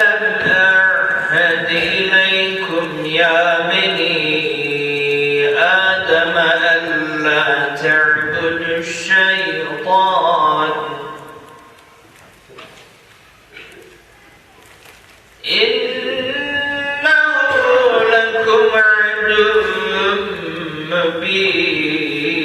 أعهد إليكم يا بني آدم ألا تعبدوا الشيطان. إنه لكم عدو مبين.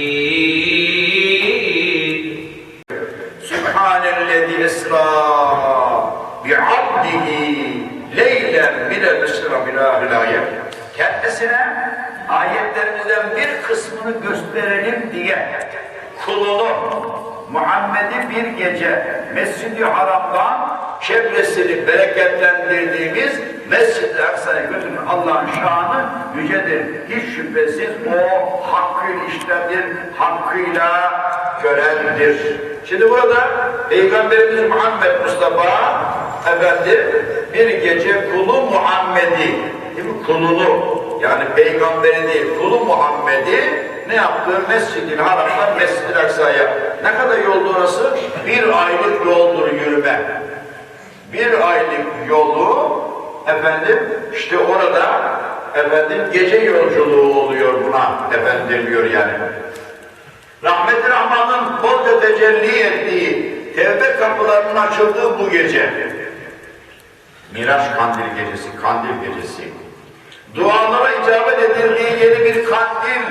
مبين سبحان الذي أسرى بعبده ليلا من المسجد الآية kendisine ayetlerimizden bir kısmını gösterelim diye kulunu Muhammed'i bir gece Mescid-i Haram'dan çevresini bereketlendirdiğimiz Mescid-i Aksa'ya götüren Allah'ın şanı yücedir. Hiç şüphesiz o hakkıyla işlendir, hakkıyla görendir. Şimdi burada Peygamberimiz Muhammed Mustafa efendim bir gece kulu Muhammed'i değil mi? Kulunu yani peygamberi değil kulu Muhammed'i ne yaptı? Mescid-i Haram'dan Mescid-i Aksa'ya. Ne kadar yoldu orası? Bir aylık yoldur yürüme. Yolu efendim işte orada efendim gece yolculuğu oluyor buna efendim diyor yani. Rahmet-i Rahman'ın bolca tecelli ettiği, tevbe kapılarının açıldığı bu gece. Miraç kandil gecesi, kandil gecesi. Dualara icabet edildiği yeni bir kandil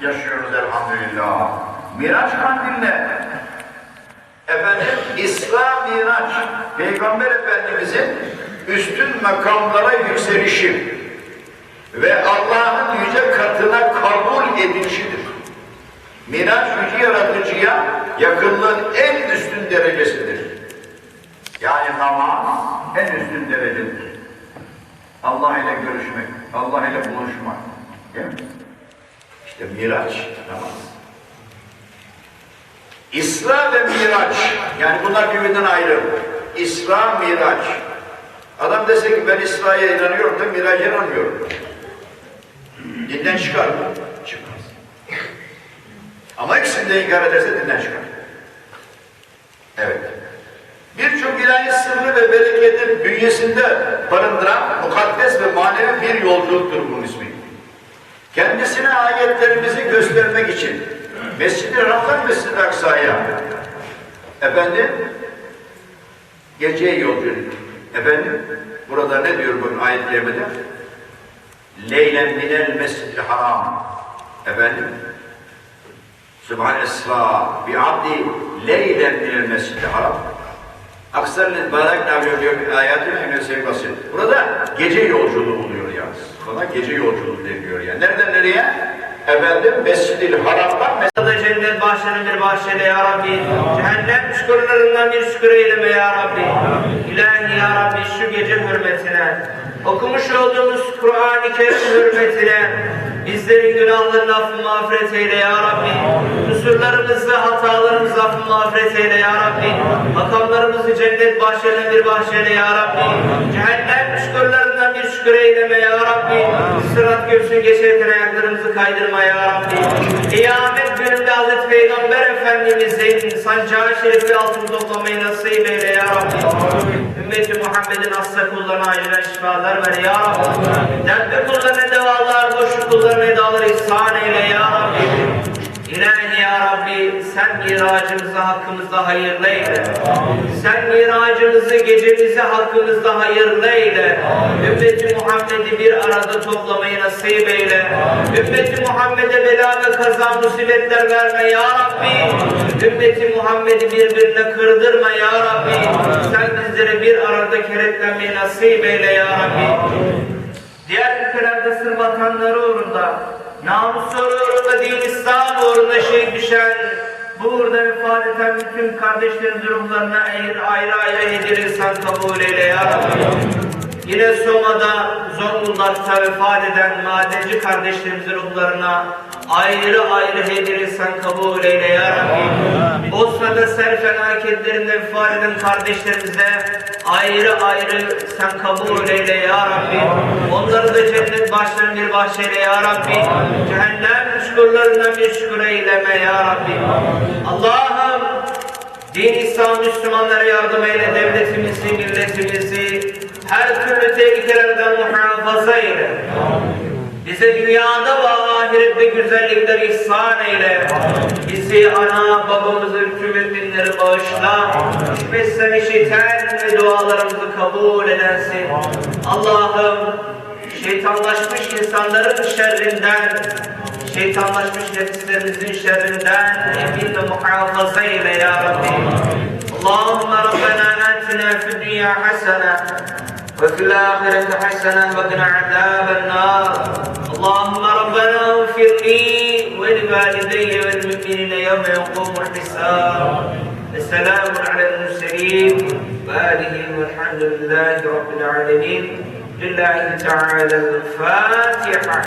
yaşıyoruz elhamdülillah. Miraç kandiliyle efendim İsra Miraç Peygamber Efendimizin üstün makamlara yükselişi ve Allah'ın yüce katına kabul edilişidir. Miraç yüce yaratıcıya yakınlığın en üstün derecesidir. Yani namaz en üstün derecedir. Allah ile görüşmek, Allah ile buluşmak. Değil mi? İşte Miraç namaz. İsra ve Miraç, yani bunlar birbirinden ayrı. İsra, Miraç. Adam dese ki ben İsra'ya inanıyorum da Miraç'a inanmıyorum. Dinden çıkar mı? Çıkmaz. Ama ikisini de inkar ederse dinden çıkar. Evet. Birçok ilahi sırrı ve bereketi bünyesinde barındıran mukaddes ve manevi bir yolculuktur bunun ismi. Kendisine ayetlerimizi göstermek için Mescid-i Ramazan Mescid-i Aksa'ya efendim geceye yolculuk. Efendim burada ne diyor bu ayet kerimede? Leylen minel mescid haram. Efendim Sübhan Esra bi abdi leylen minel mescid haram. Aksarın barak naviyor diyor ayetin en sevgisi. Burada gece yolculuğu oluyor yalnız. Buna gece yolculuğu deniyor yani. Nereden nereye? Efendim Mescid-i Haram'dan da cennet bahçenin bir bahçeyle ya Rabbi. Cehennem çukurlarından bir çukur eyleme ya Rabbi. İlahi ya Rabbi şu gece hürmetine, okumuş olduğumuz Kur'an-ı Kerim hürmetine, bizlerin günahlarını affı mağfiret eyle ya Rabbi. Kusurlarımızı, hatalarımızı affı mağfiret eyle ya Rabbi. Makamlarımızı cennet bahçelerine bir bahçeyle ya Rabbi. Cehennem çukurlarından bir çukur eyleme ya Rabbi. Sırat göğsünü geçerken ayaklarımızı kaydırma ya Rabbi. Kıyamet gününde Hazreti Peygamber Efendimizin sancağı şerifi altını toplamayı nasip eyle ya Rabbi. Ümmeti Muhammed'in hasta kullarına acilen şifalar ver ya Rabbi. Dertli kullarına devalar, boşluk kullarına edalar ihsan eyle ya Rabbi. Rabbi sen miracımızı hakkımızda hayırlı eyle. Sen miracımızı gecemizi hakkımızda hayırlı eyle. Ümmeti Muhammed'i bir arada toplamayı nasip eyle. Ümmeti Muhammed'e bela ve kaza musibetler verme ya Rabbi. Ümmeti Muhammed'i birbirine kırdırma ya Rabbi. Sen bizlere bir arada kenetlenmeyi nasip eyle ya Rabbi. Diğer ülkelerde sır vatanları uğrunda, namusları uğrunda, din İslam uğrunda şehit düşen, burada vefat eden bütün kardeşlerimizin ruhlarına ayrı ayrı, ayrı hediye kabul eyle ya. Yine Soma'da, Zonguldak'ta vefat eden madenci kardeşlerimizin ruhlarına ayrı ayrı hediye sen kabul eyle ya Rabbi. Bosna'da sel felaketlerinde vefat eden kardeşlerimize ayrı ayrı sen kabul eyle ya Rabbi. Onları da cennet başlarının bir bahçeyle ya Rabbi. Cehennem çukurlarından bir çukur eyleme ya Rabbi. Allah'ım din İslam Müslümanlara yardım eyle devletimizi, milletimizi her türlü tehlikelerden muhafaza eyle. Bize dünyada ve ahirette güzellikler ihsan eyle. Bizi ana babamızı bütün müminleri bağışla. Hükmetsen işiten ve dualarımızı kabul edensin. Allah'ım şeytanlaşmış insanların şerrinden, şeytanlaşmış nefislerimizin şerrinden emin ve muhafaza eyle ya Rabbi. Allahümme Rabbena atina fid dünya hasene وفي الآخرة حسنة وقنا عذاب النار. اللهم ربنا اغفر لي ولوالدي والمؤمنين يوم يقوم الحساب. السلام على المرسلين. وآله والحمد لله رب العالمين. لله تعالى الفاتحة.